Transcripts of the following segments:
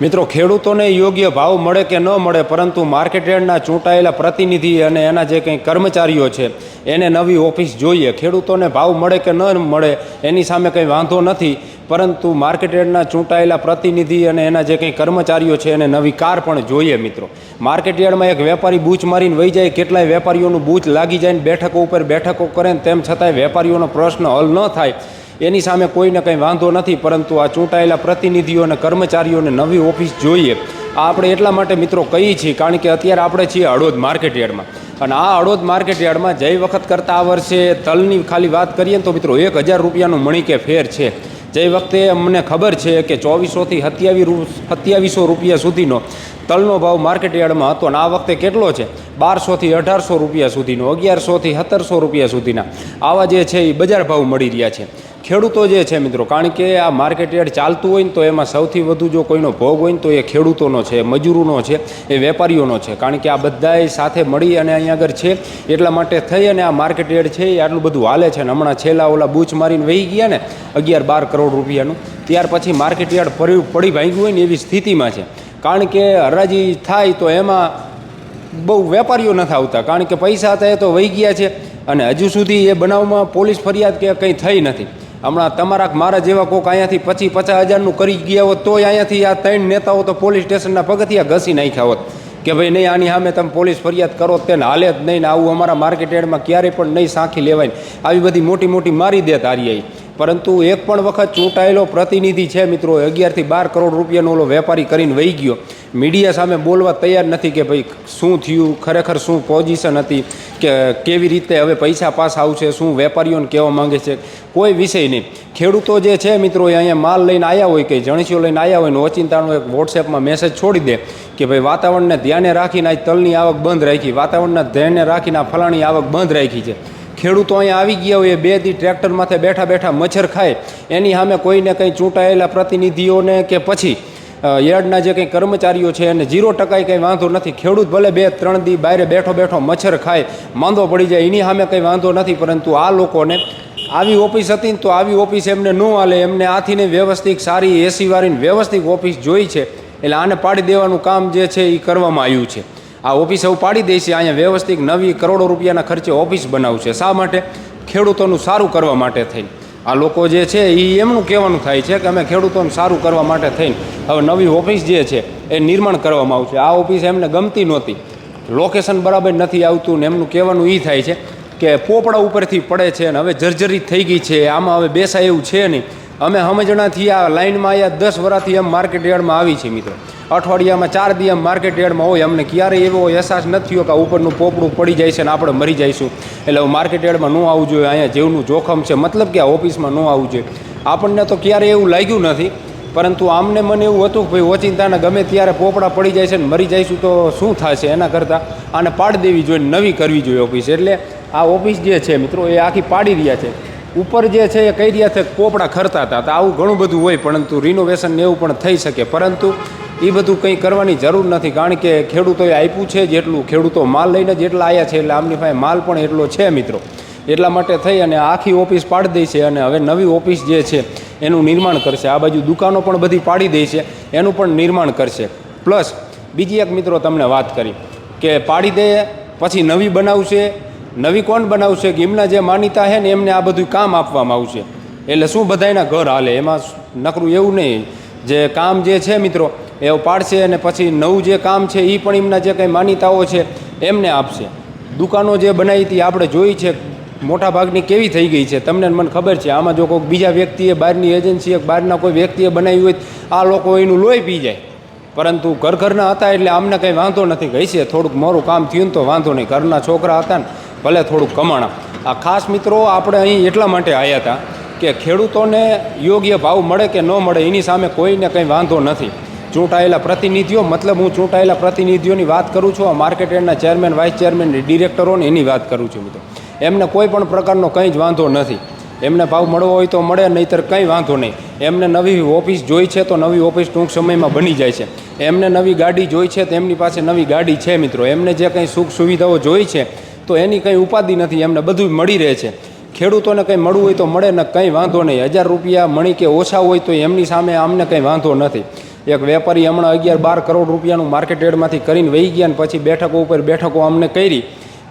મિત્રો, ખેડૂતોને યોગ્ય ભાવ મળે કે ન મળે, પરંતુ માર્કેટ યાર્ડના ચૂંટાયેલા પ્રતિનિધિ અને એના જે કંઈ કર્મચારીઓ છે, એને નવી ઓફિસ જોઈએ. ખેડૂતોને ભાવ મળે કે ન મળે, એની સામે કંઈ વાંધો નથી, પરંતુ માર્કેટ યાર્ડના ચૂંટાયેલા પ્રતિનિધિ અને એના જે કંઈ કર્મચારીઓ છે, એને નવી કાર પણ જોઈએ મિત્રો. માર્કેટ યાર્ડમાં એક વેપારી બૂચ મારીને વહી જાય, કેટલાય વેપારીઓનું બૂચ લાગી જાય ને બેઠકો ઉપર બેઠકો કરે ને તેમ છતાંય વેપારીઓનો પ્રશ્ન હલ ન થાય. એની સામે કોઈને કંઈ વાંધો નથી, પરંતુ આ ચૂંટાયેલા પ્રતિનિધિઓ અને કર્મચારીઓને નવી ઓફિસ જોઈએ. આ આપણે એટલા માટે મિત્રો કહીએ છીએ, કારણ કે અત્યારે આપણે છીએ હળોદ માર્કેટ યાર્ડમાં. અને આ હળોદ માર્કેટ યાર્ડમાં જઈ વખત કરતાં આ વર્ષે તલની ખાલી વાત કરીએ ને તો મિત્રો એક હજાર રૂપિયાનું મણી કે ફેર છે. જે વખતે અમને ખબર છે કે ચોવીસોથી સત્યાવીસ સત્યાવીસો રૂપિયા સુધીનો તલનો ભાવ માર્કેટ યાર્ડમાં હતો અને આ વખતે કેટલો છે? બારસોથી અઢારસો રૂપિયા સુધીનો, અગિયારસોથી સત્તરસો રૂપિયા સુધીના. આવા જે છે એ બજાર ભાવ મળી રહ્યા છે. ખેડૂતો જે છે મિત્રો, કારણ કે આ માર્કેટ યાર્ડ ચાલતું હોય ને તો એમાં સૌથી વધુ જો કોઈનો ભોગ હોય ને તો એ ખેડૂતોનો છે મજૂરોનો છે, એ વેપારીઓનો છે. કારણ કે આ બધાએ સાથે મળી અને અહીંયા આગળ છે, એટલા માટે થઈ અને આ માર્કેટ યાર્ડ છે એ આટલું બધું હાલે છે ને હમણાં છેલ્લા ઓલા બૂચ મારીને વહી ગયા ને, અગિયાર બાર કરોડ રૂપિયાનું, ત્યાર પછી માર્કેટ યાર્ડ પડી ભાંગ્યું હોય ને એવી સ્થિતિમાં છે. કારણ કે હરાજી થાય તો એમાં બહુ વેપારીઓ નથી આવતા. કારણ કે પૈસા હતા એ તો વહી ગયા છે અને હજુ સુધી એ બનાવમાં પોલીસ ફરિયાદ કે કંઈ થઈ નથી. હમણાં તમારા મારા જેવા કોક અહીંયાથી પચીસ પચાસ હજારનું કરી ગયા હોત, તોય અહીંયાથી આ ત્રણ નેતાઓ તો પોલીસ સ્ટેશનના પગથિયા ઘસી નાખ્યા હોત. કે ભાઈ નહીં, આની સામે તમે પોલીસ ફરિયાદ કરો તેને હાલે જ નહીં ને આવું અમારા માર્કેટ યાર્ડમાં ક્યારેય પણ નહીં સાંખી લેવાય ને આવી બધી મોટી મોટી મારી દે તારી પરંતુ એક પણ વખત ચૂંટાયેલો પ્રતિનિધિ છે, મિત્રો, અગિયારથી બાર કરોડ રૂપિયાનો ઓલો વેપારી કરીને વહી ગયો. મીડિયા સામે બોલવા તૈયાર નથી કે ભાઈ શું થયું, ખરેખર શું પોઝિશન હતી, કે કેવી રીતે હવે પૈસા પાસ આવશે, શું વેપારીઓને કહેવા માંગે છે, કોઈ વિષય નહીં. ખેડૂતો જે છે મિત્રો, એ અહીંયા માલ લઈને આવ્યા હોય કે જણસીઓ લઈને આવ્યા હોય ને ઓચિંતાનો એક વોટ્સએપમાં મેસેજ છોડી દે કે ભાઈ વાતાવરણને ધ્યાને રાખીને આ તલની આવક બંધ રાખી, વાતાવરણને ધ્યાને રાખીને આ ફલાણી આવક બંધ રાખી છે. ખેડૂતો અહીંયા આવી ગયા હોય બે દી ટ્રેક્ટર માથે બેઠા બેઠા મચ્છર ખાય, એની સામે કોઈને કંઈ ચૂંટાયેલા પ્રતિનિધિઓને કે પછી યાર્ડના જે કંઈ કર્મચારીઓ છે એને ઝીરો ટકાય કંઈ વાંધો નથી. ખેડૂત ભલે બે ત્રણ દી બહાર બેઠો બેઠો મચ્છર ખાય, માંદો પડી જાય, એની સામે કંઈ વાંધો નથી, પરંતુ આ લોકોને આવી ઓફિસ હતી ને તો આવી ઓફિસ એમને ન હાલે. એમને આથીને વ્યવસ્થિત સારી એસીવાળીને વ્યવસ્થિત ઓફિસ જોઈ છે. એટલે આને પાડી દેવાનું કામ જે છે એ કરવામાં આવ્યું છે. આ ઓફિસ એવું પાડી દે અહીંયા વ્યવસ્થિત નવી કરોડો રૂપિયાના ખર્ચે ઓફિસ બનાવશે. શા માટે? ખેડૂતોનું સારું કરવા માટે થઈને. આ લોકો જે છે, એ એમનું કહેવાનું થાય છે કે અમે ખેડૂતોને સારું કરવા માટે થઈને હવે નવી ઓફિસ જે છે, એ નિર્માણ કરવામાં આવશે. આ ઓફિસ એમને ગમતી નહોતી. લોકેશન બરાબર નથી આવતું ને એમનું કહેવાનું એ થાય છે કે પોપડા ઉપરથી પડે છે અને હવે જર્જરિત થઈ ગઈ છે, આમાં હવે બેસાય એવું છે નહીં. અમે સમજણાથી આ લાઇનમાં આવ્યા દસ વર્ષથી એમ માર્કેટ યાર્ડમાં આવી છે મિત્રો. અઠવાડિયામાં ચાર દિવસ માર્કેટ યાર્ડમાં હોય, અમને ક્યારેય એવો અહેસાસ નથી થયો કે ઉપરનું પોપડું પડી જાય છે ને આપણે મરી જઈશું. એટલે માર્કેટ યાર્ડમાં ન આવવું જોઈએ, અહીંયા જીવનું જોખમ છે. મતલબ કે આ ઓફિસમાં ન આવવું જોઈએ. આપણને તો ક્યારેય એવું લાગ્યું નથી, પરંતુ આમને મને એવું હતું કે ભાઈ ઓચિંતાને ગમે ત્યારે પોપડા પડી જાય છે ને મરી જઈશું તો શું થશે એના કરતાં? આને પાડી દેવી જોઈએ નવી કરવી જોઈએ ઓફિસ. એટલે આ ઓફિસ જે છે મિત્રો, એ આખી પાડી રહ્યા છે. ઉપર જે છે એ કહી રહ્યા છે પોપડા ખરતા હતા. તો આવું ઘણું બધું હોય, પરંતુ રિનોવેશન ને એવું પણ થઈ શકે. પરંતુ એ બધું કંઈ કરવાની જરૂર નથી. કારણ કે ખેડૂતોએ આપ્યું છે જેટલું. ખેડૂતો માલ લઈને જેટલા આવ્યા છે એટલે આમની પાસે માલ પણ એટલો છે મિત્રો. એટલા માટે થઈ અને આખી ઓફિસ પાડી દઈ છે અને હવે નવી ઓફિસ જે છે એનું નિર્માણ કરશે. આ બાજુ દુકાનો પણ બધી પાડી દઈ છે. એનું પણ નિર્માણ કરશે. પ્લસ બીજી એક મિત્રો તમને વાત કરી કે પાડી દે, પછી નવી બનાવશે. નવી કોણ બનાવશે? કે એમના જે માનીતા છે ને એમને આ બધું કામ આપવામાં આવશે. એટલે શું બધાયના ઘર હાલે? એમાં નકરું એવું નહીં. જે કામ જે છે મિત્રો એ પાડશે અને પછી નવું જે કામ છે એ પણ એમના જે કંઈ માન્યતાઓ છે, એમને આપશે. દુકાનો જે બનાવી હતી, આપણે જોઈ છે, મોટા ભાગની કેવી થઈ ગઈ છે, તમને મને ખબર છે. આમાં જો કોઈક બીજા વ્યક્તિએ, બહારની એજન્સીએ બહારના કોઈ વ્યક્તિએ બનાવી હોય, આ લોકો એનું લોહી પી જાય. પરંતુ ઘર ઘરના હતા એટલે આમને કંઈ વાંધો નથી કહી છે થોડુંક મારું કામ થયું તો વાંધો નહીં. ઘરના છોકરા હતા ને, ભલે થોડુંક કમાણા. આ ખાસ મિત્રો, આપણે અહીં એટલા માટે આવ્યા હતા કે ખેડૂતોને યોગ્ય ભાવ મળે કે ન મળે, એની સામે કોઈને કંઈ વાંધો નથી. ચૂંટાયેલા પ્રતિનિધિઓ, મતલબ હું ચૂંટાયેલા પ્રતિનિધિઓની વાત કરું છું, આ માર્કેટ યાર્ડના ચેરમેન વાઇસ ચેરમેન ડિરેક્ટરોની એની વાત કરું છું મિત્રો. એમને કોઈ પણ પ્રકારનો કંઈ જ વાંધો નથી. એમને ભાવ મળવો હોય તો મળે, નહીંતર કંઈ વાંધો નહીં. એમને નવી ઓફિસ જોઈ છે તો નવી ઓફિસ ટૂંક સમયમાં બની જાય છે. એમને નવી ગાડી જોઈ છે તો એમની પાસે નવી ગાડી છે મિત્રો. એમને જે કંઈ સુખ સુવિધાઓ જોઈ છે, તો એની કંઈ ઉપાધિ નથી. એમને બધું મળી રહે છે. ખેડૂતોને કંઈ મળવું હોય તો મળે ને કંઈ વાંધો નહીં. હજાર રૂપિયા મણી કે ઓછા હોય તો એમની સામે અમને કંઈ વાંધો નથી. એક વેપારી હમણાં અગિયાર બાર કરોડ રૂપિયાનું માર્કેટ યાર્ડમાંથી કરીને વહી ગયા ને પછી બેઠકો ઉપર બેઠકો અમને કરી.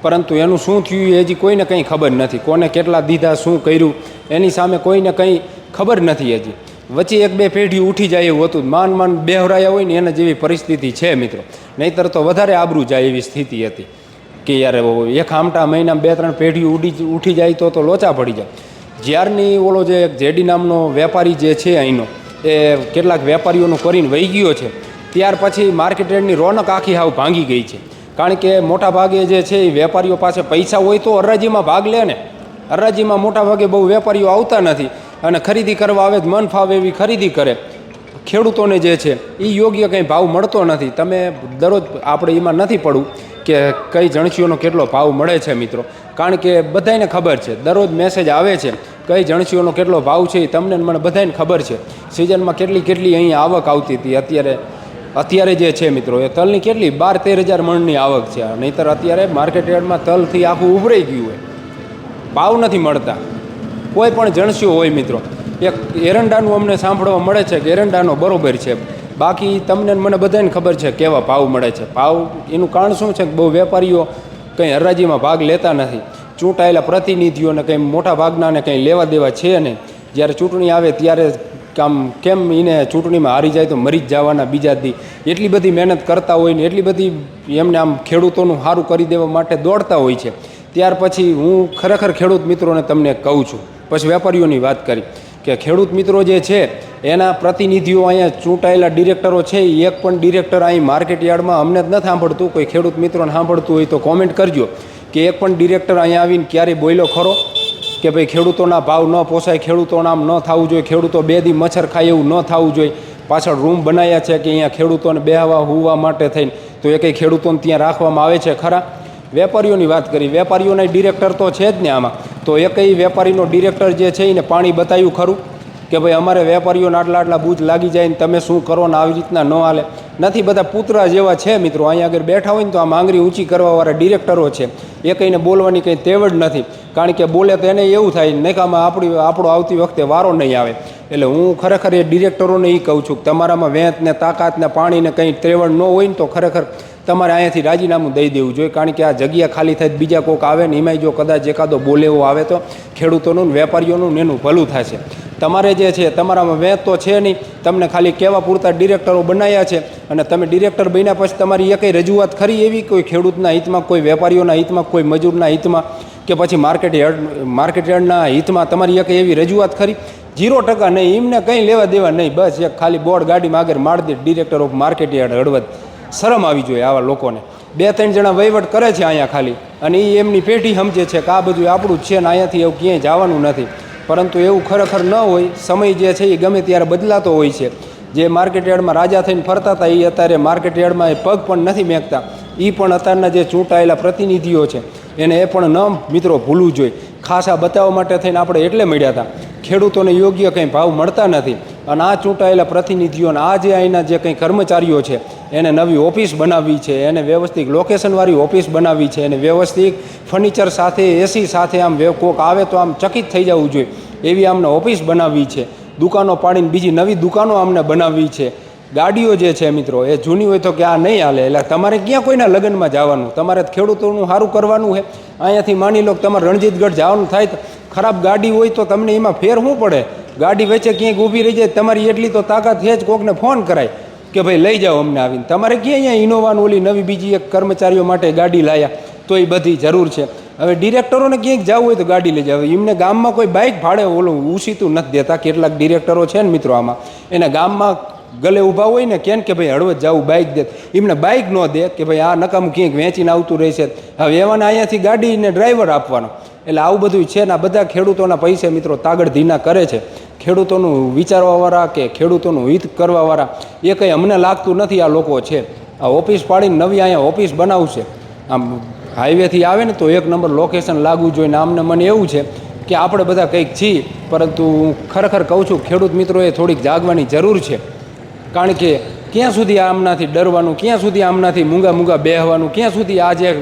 પરંતુ એનું શું થયું એ હજી કોઈને કંઈ ખબર નથી. કોને કેટલા દીધા, શું કર્યું, એની સામે કોઈને કંઈ ખબર નથી હજી. વચ્ચે એક બે પેઢી ઉઠી જાય એવું હતું. માન માન બેહરાયા હોય ને એના જેવી પરિસ્થિતિ છે મિત્રો. નહીંતર તો વધારે આબરૂ જાય એવી સ્થિતિ હતી. કે યાર એક આમટા મહિના બે ત્રણ પેઢી ઉડી ઉઠી જાય તો તો લોચા પડી જાય. જ્યારની ઓલો જે એક જેડી નામનો વેપારી જે છે અહીંનો એ કેટલાક વેપારીઓનું કરીને વહી ગયો છે. ત્યાર પછી માર્કેટ યાર્ડની રોનક આખી હાવ ભાંગી ગઈ છે. કારણ કે મોટા ભાગે જે છે એ વેપારીઓ પાસે પૈસા હોય તો હરાજીમાં ભાગ લે ને. હરાજીમાં મોટા ભાગે બહુ વેપારીઓ આવતા નથી અને ખરીદી કરવા આવે મન ફાવે એવી ખરીદી કરે. ખેડૂતોને જે છે એ યોગ્ય કંઈ ભાવ મળતો નથી. તમે દરરોજ આપણે એમાં નથી પડવું. કે કઈ જણસીઓનો કેટલો ભાવ મળે છે મિત્રો? કારણ કે બધાને ખબર છે, દરરોજ મેસેજ આવે છે, કઈ જણસીઓનો કેટલો ભાવ છે એ તમને મને બધાને ખબર છે. સિઝનમાં કેટલી કેટલી અહીં આવક આવતી હતી, અત્યારે અત્યારે જે છે મિત્રો, એ તલની કેટલી? બાર તેર હજાર મણની આવક છે. નહીંતર અત્યારે માર્કેટ યાર્ડમાં તલથી આખું ઉભરાઈ ગયું હોય. ભાવ નથી મળતા. કોઈ પણ જણસીઓ હોય મિત્રો. એક એરંડાનું અમને સાંભળવા મળે છે કે એરંડાનો બરોબર છે. બાકી તમને મને બધાને ખબર છે કેવા ભાવ મળે છે. ભાવ એનું કારણ શું છે કે બહુ વેપારીઓ કંઈ હરાજીમાં ભાગ લેતા નથી. ચૂંટાયેલા પ્રતિનિધિઓને કંઈ મોટા ભાગનાને કંઈ લેવા દેવા છે નહીં જ્યારે ચૂંટણી આવે ત્યારે કામ કેમ એને ચૂંટણીમાં હારી જાય તો મરી જ જવાના બીજા દી. એટલી બધી મહેનત કરતા હોય ને એટલી બધી એમને આમ ખેડૂતોનું સારું કરી દેવા માટે દોડતા હોય છે. ત્યાર પછી હું ખરેખર ખેડૂત મિત્રોને તમને કહું છું. પછી વેપારીઓની વાત કરી કે ખેડૂત મિત્રો જે છે એના પ્રતિનિધિઓ અહીંયા ચૂંટાયેલા ડિરેક્ટરો છે એક પણ ડિરેક્ટર અહીં માર્કેટ યાર્ડમાં અમને જ નથી સાંભળતું, કોઈ ખેડૂત મિત્રોને સાંભળતું હોય તો કોમેન્ટ કરજો, કે એક પણ ડિરેક્ટર અહીંયા આવીને ક્યારેય બોલ્યો ખરો? કે ભાઈ ખેડૂતોના ભાવ ન પોસાય, ખેડૂતોના આમ ન થવું જોઈએ, ખેડૂતો બે દી મચ્છર ખાય એવું ન થવું જોઈએ, પાછળ રૂમ બનાવ્યા છે કે અહીંયા ખેડૂતોને બેહવા, હોવા માટે થઈને, તો એ કંઈ ખેડૂતોને ત્યાં રાખવામાં આવે છે ખરા? વેપારીઓની વાત કરી, વેપારીઓના ડિરેક્ટર તો છે જ ને આમાં, તો એ કઈ વેપારીનો ડિરેક્ટર જે છે એને પાણી બતાવ્યું ખરું? કે ભાઈ અમારે વેપારીઓને આટલા આટલા બૂજ લાગી જાય ને તમે શું કરો ને આવી રીતના ન હાલે. નથી, બધા પૂતરા જેવા છે મિત્રો. અહીંયા આગળ બેઠા હોય ને તો આ માંગરી ઊંચી કરવાવાળા ડિરેક્ટરો છે. એ કંઈને બોલવાની કંઈ તેવડ નથી. કારણ કે બોલે તો એને એવું થાય નકામાં આપણી, આપણો આવતી વખતે વારો નહીં આવે. એટલે હું ખરેખર એ ડિરેક્ટરોને એ કહું છું કે તમારામાં વેંત ને તાકાત ને પાણીને કંઈ ત્રેવડ ન હોય ને તો ખરેખર તમારે અહીંયાથી રાજીનામું દઈ દેવું જોઈએ. કારણ કે આ જગ્યા ખાલી થાય બીજા કોઈક આવે ને એમાંય જો કદાચ એકાદો બોલેવો આવે તો ખેડૂતોનું વેપારીઓનું ને એનું ભલું થશે. તમારે જે છે, તમારામાં વેંત તો છે નહીં. તમને ખાલી કેવા પૂરતા ડિરેક્ટરો બનાવ્યા છે અને તમે ડિરેક્ટર બન્યા પછી તમારી એ રજૂઆત ખરી એવી કોઈ ખેડૂતના હિતમાં, કોઈ વેપારીઓના હિતમાં, કોઈ મજૂરના હિતમાં કે પછી માર્કેટ યાર્ડ, માર્કેટ યાર્ડના હિતમાં તમારી એક એવી રજૂઆત ખરી? જીરો ટકા નહીં, એમને કંઈ લેવા દેવા નહીં. બસ એક ખાલી બોર્ડ ગાડીમાં આગળ માર દે, director of market yard Halvad. શરમ આવી જોઈએ આવા લોકોને. બે ત્રણ જણા વહીવટ કરે છે અહીંયા ખાલી. અને એ એમની પેઢી સમજે છે કે આ બધું આપણું જ છે ને અહીંયાથી એવું ક્યાંય જવાનું નથી. પરંતુ એવું ખરેખર ન હોય, સમય જે છે એ ગમે ત્યારે બદલાતો હોય છે. જે માર્કેટ યાર્ડમાં રાજા થઈને ફરતા હતા, એ અત્યારે માર્કેટ યાર્ડમાં એ પગ પણ નથી મેંકતા. એ પણ અત્યારના જે ચૂંટાયેલા પ્રતિનિધિઓ છે, એને એ પણ ન મિત્રો ભૂલવું જોઈએ. ખાસ આ બતાવવા માટે થઈને આપણે એટલે મળ્યા હતા. ખેડૂતોને યોગ્ય કંઈ ભાવ મળતા નથી. અને આ ચૂંટાયેલા પ્રતિનિધિઓને આ જે અહીંના જે કંઈ કર્મચારીઓ છે, એને નવી ઓફિસ બનાવવી છે, એને વ્યવસ્થિત લોકેશનવાળી ઓફિસ બનાવવી છે, એને વ્યવસ્થિત ફર્નિચર સાથે, એસી સાથે આમ કોક આવે તો આમ ચકિત થઈ જવું જોઈએ. એવી આમને ઓફિસ બનાવવી છે. દુકાનો પાડીને બીજી નવી દુકાનો અમને બનાવવી છે. ગાડીઓ જે છે મિત્રો, એ જૂની હોય તો કે આ નહીં હાલે. એટલે તમારે ક્યાં કોઈના લગ્નમાં જવાનું? તમારે ખેડૂતોનું સારું કરવાનું છે અહીંયાથી માની લો કે તમારે રણજીતગઢ જવાનું થાય ખરાબ ગાડી હોય તો તમને એમાં ફેર શું પડે? ગાડી વચ્ચે ક્યાંક ઊભી રહી જાય, તમારી એટલી તો તાકાત છે જ કોકને ફોન કરાય કે ભાઈ લઈ જાઓ અમને આવીને. તમારે ક્યાં અહીંયા ઇનોવાન, ઓલી નવી બીજી એક કર્મચારીઓ માટે ગાડી લાયા, તો એ બધી જરૂર છે. હવે ડિરેક્ટરોને ક્યાંક જવું હોય તો ગાડી લઈ જાવ એમને ગામમાં કોઈ બાઇક ભાડે ઓલું ઉછીતું નથી દેતા, કેટલાક ડિરેક્ટરો છે ને મિત્રો આમાં. એને ગામમાં ગલે ઊભા હોય ને કેમ કે ભાઈ હળવદ જવું બાઇક દે. એમને બાઇક ન દે કે ભાઈ આ નકામું ક્યાંક વેચીને આવતું રહેશે. હવે એવાને અહીંયાથી ગાડીને ડ્રાઈવર આપવાનો. એટલે આવું બધું છે ને આ બધા ખેડૂતોના પૈસે મિત્રો તાગડ ધીના કરે છે. ખેડૂતોનું વિચારવાવાળા કે ખેડૂતોનું હિત કરવાવાળા, એ કંઈ અમને લાગતું નથી આ લોકો છે. આ ઓફિસ પાડીને નવી અહીંયા ઓફિસ બનાવશે. આમ હાઈવેથી આવે ને તો એક નંબર લોકેશન લાગવું જોઈએ આમને મને એવું છે કે આપણે બધા કંઈક છીએ, પરંતુ હું ખરેખર કહું છું, ખેડૂત મિત્રોએ થોડીક જાગવાની જરૂર છે. કારણ કે ક્યાં સુધી આમનાથી ડરવાનું, ક્યાં સુધી આમનાથી મૂંગા મૂંગા બેહવાનું, ક્યાં સુધી આ જે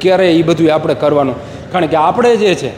ક્યારે એ બધું આપણે કરવાનું? કારણ કે આપણે જે છે,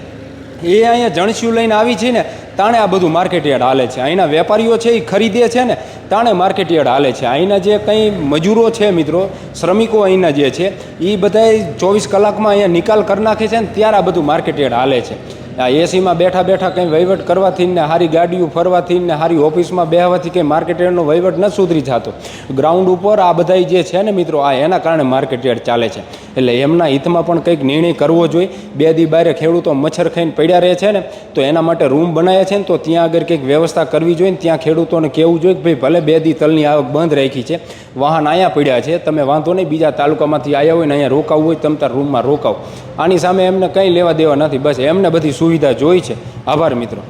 એ અહીંયા જણસ્યું લઈને આવી છીએ ને તાણે આ બધું માર્કેટયાર્ડ હાલે છે. અહીંના વેપારીઓ છે એ ખરીદે છે ને, તાણે માર્કેટ યાર્ડ હાલે છે. અહીંના જે કંઈ મજૂરો છે મિત્રો, શ્રમિકો અહીંના જે છે એ બધાય ચોવીસ કલાકમાં અહીંયા નિકાલ કરી નાખે છે ને, ત્યારે આ બધું માર્કેટયાર્ડ હાલે છે. આ એસીમાં બેઠા બેઠા કંઈ વહીવટ કરવાથી ને સારી ગાડીઓ ફરવાથી ને સારી ઓફિસમાં બેહવાથી કંઈ માર્કેટયાર્ડનો વહીવટ ન સુધરી જતો. ગ્રાઉન્ડ ઉપર આ બધાય જે છે ને મિત્રો, આ એના કારણે માર્કેટ યાર્ડ ચાલે છે. એટલે એમના હિતમાં પણ કંઈક નિર્ણય કરવો જોઈએ. બે દી બારે ખેડૂતો મચ્છર ખાઈને પડ્યા રહે છે ને, તો એના માટે રૂમ બનાવ્યા છે ને, તો ત્યાં આગળ કંઈક વ્યવસ્થા કરવી જોઈએ ને, ત્યાં ખેડૂતોને કહેવું જોઈએ કે ભાઈ, ભલે બે દી તલની આવક બંધ રાખી છે, વાહન અહીંયા પડ્યા છે, તમે વાંધો નહીં, બીજા તાલુકામાંથી આવ્યા હોય ને અહીંયા રોકાવું હોય, તમે તાર રૂમમાં રોકાવ. આની સામે એમને કંઈ લેવા દેવા નથી, બસ એમને બધી સુવિધા જોઈ છે. આભાર મિત્રો.